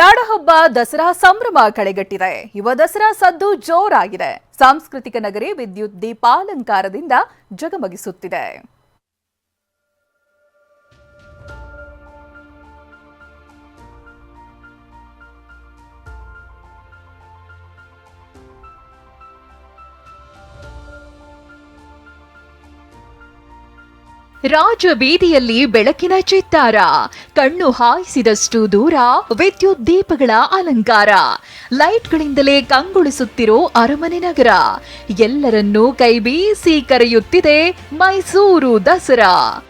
ನಾಡಹಬ್ಬ ದಸರಾ ಸಂಭ್ರಮ ಕಳೆಗಟ್ಟಿದೆ. ಯುವ ದಸರಾ ಸದ್ದು ಜೋರಾಗಿದೆ. ಸಾಂಸ್ಕೃತಿಕ ನಗರಿ ವಿದ್ಯುತ್ ದೀಪಾಲಂಕಾರದಿಂದ ಜಗಮಗಿಸುತ್ತಿದೆ. ರಾಜ ಬೀದಿಯಲ್ಲಿ ಬೆಳಕಿನ ಚಿತ್ತಾರ. ಕಣ್ಣು ಹಾಯಿಸಿದಷ್ಟು ದೂರ ವಿದ್ಯುತ್ ದೀಪಗಳ ಅಲಂಕಾರ. ಲೈಟ್ಗಳಿಂದಲೇ ಕಂಗೊಳಿಸುತ್ತಿರೋ ಅರಮನೆ ನಗರ. ಎಲ್ಲರನ್ನೂ ಕೈಬೀಸಿ ಕರೆಯುತ್ತಿದೆ ಮೈಸೂರು ದಸರಾ.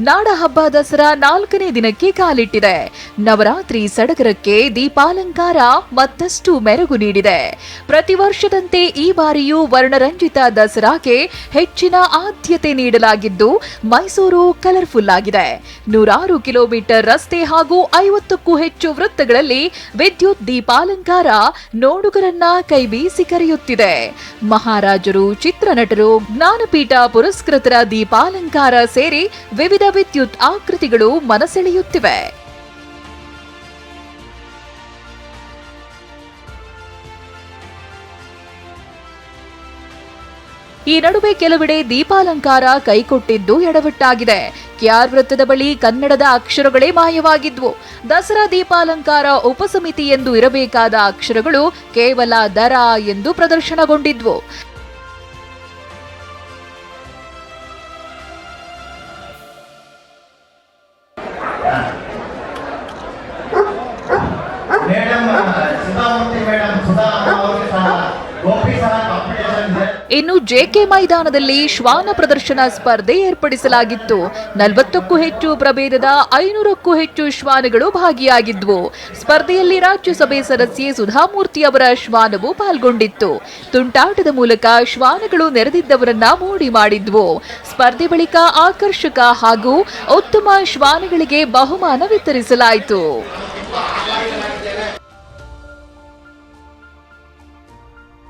ನಾಡಹಬ್ಬ ದಸರಾ ನಾಲ್ಕನೇ ದಿನಕ್ಕೆ ಕಾಲಿಟ್ಟಿದೆ. ನವರಾತ್ರಿ ಸಡಗರಕ್ಕೆ ದೀಪಾಲಂಕಾರ ಮತ್ತಷ್ಟು ಮೆರುಗು ನೀಡಿದೆ. ಪ್ರತಿ ವರ್ಷದಂತೆ ಈ ಬಾರಿಯೂ ವರ್ಣರಂಜಿತ ದಸರಾಗೆ ಹೆಚ್ಚಿನ ಆದ್ಯತೆ ನೀಡಲಾಗಿದ್ದು, ಮೈಸೂರು ಕಲರ್ಫುಲ್ ಆಗಿದೆ. ನೂರಾರು ಕಿಲೋಮೀಟರ್ ರಸ್ತೆ ಹಾಗೂ ಐವತ್ತಕ್ಕೂ ಹೆಚ್ಚು ವೃತ್ತಗಳಲ್ಲಿ ವಿದ್ಯುತ್ ದೀಪಾಲಂಕಾರ ನೋಡುಗರನ್ನ ಕೈಬೀಸಿ ಕರೆಯುತ್ತಿದೆ. ಮಹಾರಾಜರು, ಚಿತ್ರನಟರು, ಜ್ಞಾನಪೀಠ ಪುರಸ್ಕೃತರ ದೀಪಾಲಂಕಾರ ಸೇರಿ ವಿವಿಧ ವಿದ್ಯುತ್ ಆಕೃತಿಗಳು ಮನಸೆಳೆಯುತ್ತಿವೆ. ಈ ನಡುವೆ ಕೆಲವೆಡೆ ದೀಪಾಲಂಕಾರ ಕೈಕೊಟ್ಟಿದ್ದು ಎಡವಟ್ಟಾಗಿದೆ. ಕೆಆರ್ ವೃತ್ತದ ಬಳಿ ಕನ್ನಡದ ಅಕ್ಷರಗಳೇ ಮಾಯವಾಗಿದ್ವು. ದಸರಾ ದೀಪಾಲಂಕಾರ ಉಪಸಮಿತಿ ಎಂದು ಇರಬೇಕಾದ ಅಕ್ಷರಗಳು ಕೇವಲ ದರ ಎಂದು ಪ್ರದರ್ಶನಗೊಂಡಿದ್ವು. ಇನ್ನು ಜೆಕೆ ಮೈದಾನದಲ್ಲಿ ಶ್ವಾನ ಪ್ರದರ್ಶನ ಸ್ಪರ್ಧೆ ಏರ್ಪಡಿಸಲಾಗಿತ್ತು. ನಲವತ್ತಕ್ಕೂ ಹೆಚ್ಚು ಪ್ರಭೇದದ ಐನೂರಕ್ಕೂ ಹೆಚ್ಚು ಶ್ವಾನಗಳು ಭಾಗಿಯಾಗಿದ್ವು. ಸ್ಪರ್ಧೆಯಲ್ಲಿ ರಾಜ್ಯಸಭೆ ಸದಸ್ಯೆ ಸುಧಾಮೂರ್ತಿ ಅವರ ಶ್ವಾನವು ಪಾಲ್ಗೊಂಡಿತ್ತು. ತುಂಟಾಟದ ಮೂಲಕ ಶ್ವಾನಗಳು ನೆರೆದಿದ್ದವರನ್ನ ಮೋಡಿ ಮಾಡಿದ್ವು. ಸ್ಪರ್ಧೆ ಬಳಿಕ ಆಕರ್ಷಕ ಹಾಗೂ ಉತ್ತಮ ಶ್ವಾನಗಳಿಗೆ ಬಹುಮಾನ ವಿತರಿಸಲಾಯಿತು.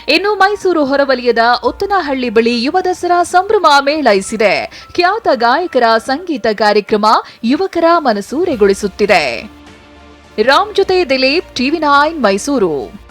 ಇನ್ನು ಮೈಸೂರು ಹೊರವಲಯದ ಉತ್ತನಹಳ್ಳಿ ಬಳಿ ಯುವ ದಸರಾ ಸಂಭ್ರಮ ಮೇಳೈಸಿದೆ. ಖ್ಯಾತ ಗಾಯಕರ ಸಂಗೀತ ಕಾರ್ಯಕ್ರಮ ಯುವಕರ ಮನಸೂರೆಗೊಳಿಸುತ್ತಿದೆ. ರಾಮ್ ಜೊತೆ ದಿಲೀಪ್, ಟಿವಿ ನೈನ್ ಮೈಸೂರು.